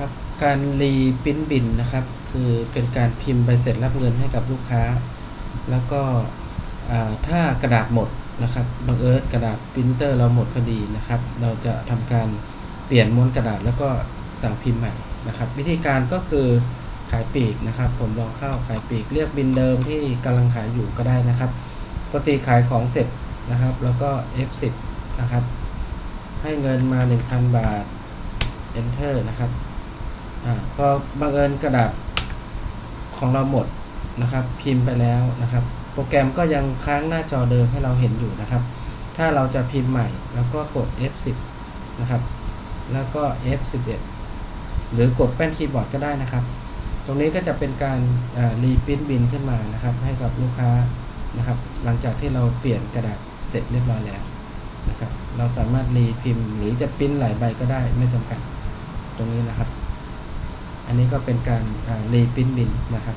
ครับการรีปิ้นบินนะครับ คือเป็นการพิมพ์ใบเสร็จรับเงินให้กับลูกค้า แล้วก็ถ้ากระดาษหมดนะครับบังเอิญกระดาษปรินเตอร์เราหมดพอดีนะครับ เราจะทำการเปลี่ยนม้วนกระดาษแล้วก็สั่งพิมพ์ใหม่นะครับ วิธีการก็คือขายปีกนะครับ ผมลองเข้าขายปีกเรียกบินเดิมที่กำลังขายอยู่ก็ได้นะครับปกติขายของเสร็จนะครับ แล้วก็ F10 นะครับ ให้เงินมา 1,000 บาท Enter นะครับ พอบังเอิญกระดาษของเราหมดนะครับ พิมพ์ไปแล้วนะครับ โปรแกรมก็ยังค้างหน้าจอเดิมให้เราเห็นอยู่นะครับ ถ้าเราจะพิมพ์ใหม่แล้วก็กด F10 นะครับ แล้วก็ F11 หรือกดแป้นคีย์บอร์ดก็ได้นะครับ ตรงนี้ก็จะเป็นการรีพิมพ์บินขึ้นมานะครับ ให้กับลูกค้านะครับ หลังจากที่เราเปลี่ยนกระดาษเสร็จเรียบร้อยแล้วนะครับ เราสามารถรีพิมพ์หรือจะปริ้นหลายใบก็ได้ไม่จำกัดตรงนี้นะครับ อันนี้ก็เป็นการรีพิมพ์บินนะครับ